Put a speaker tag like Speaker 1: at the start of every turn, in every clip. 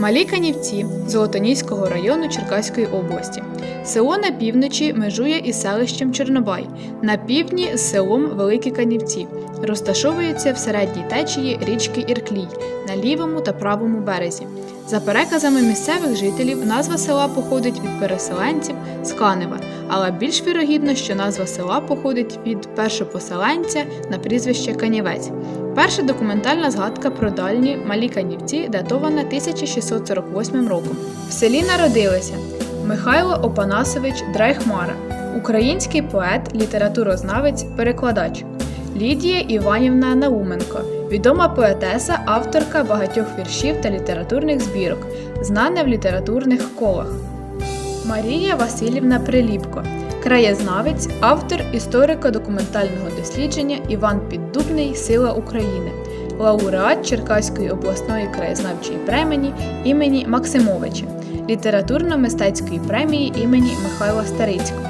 Speaker 1: Малі Канівці Золотоніського району Черкаської області. Село на півночі межує із селищем Чорнобай, на півдні з селом Великі Канівці. Розташовується в середній течії річки Ірклій на лівому та правому березі. За переказами місцевих жителів, назва села походить від переселенців з Канева, але більш вірогідно, що назва села походить від першопоселенця на прізвище Канівець. Перша документальна згадка про дальні малі канівці датована 1648 роком. В селі народилися Михайло Опанасович Драйхмара, український поет, літературознавець, перекладач, Лідія Іванівна Науменко, відома поетеса, авторка багатьох віршів та літературних збірок, знана в літературних колах. Марія Васильівна Приліпко, краєзнавець, автор історико-документального дослідження Іван Піддубний Сила України, лауреат Черкаської обласної краєзнавчої премії імені Максимовича, літературно-мистецької премії імені Михайла Старицького.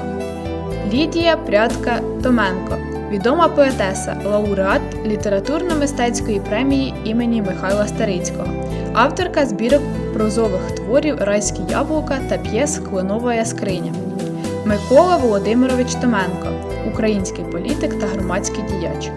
Speaker 1: Лідія Прядка Томенко, відома поетеса, лауреат літературно-мистецької премії імені Михайла Старицького, авторка збірок прозових творів Райські яблука та п'єс Клинова яскриня. Микола Володимирович Томенко, український політик та громадський діяч.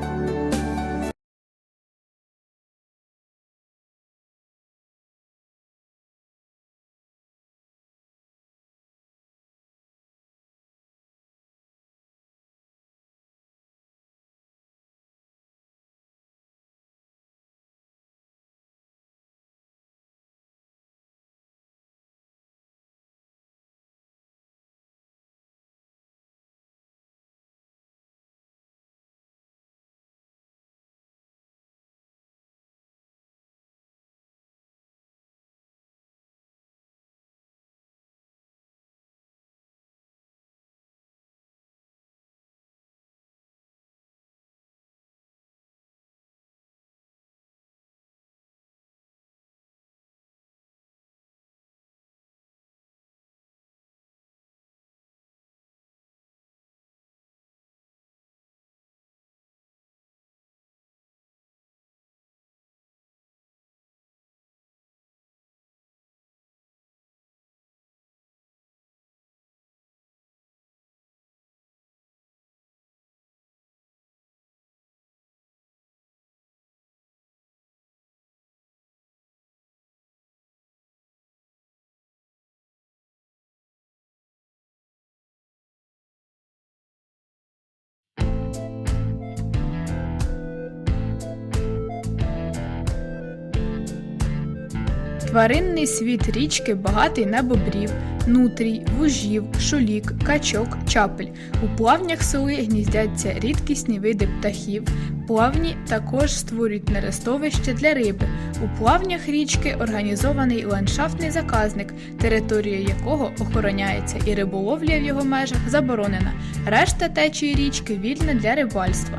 Speaker 1: Тваринний світ річки багатий на бобрів, нутрій, вужів, шулік, качок, чапель. У плавнях соли гніздяться рідкісні види птахів. Плавні також створюють нерестовище для риби. У плавнях річки організований ландшафтний заказник, територія якого охороняється і риболовля в його межах заборонена. Решта течії річки вільна для рибальства.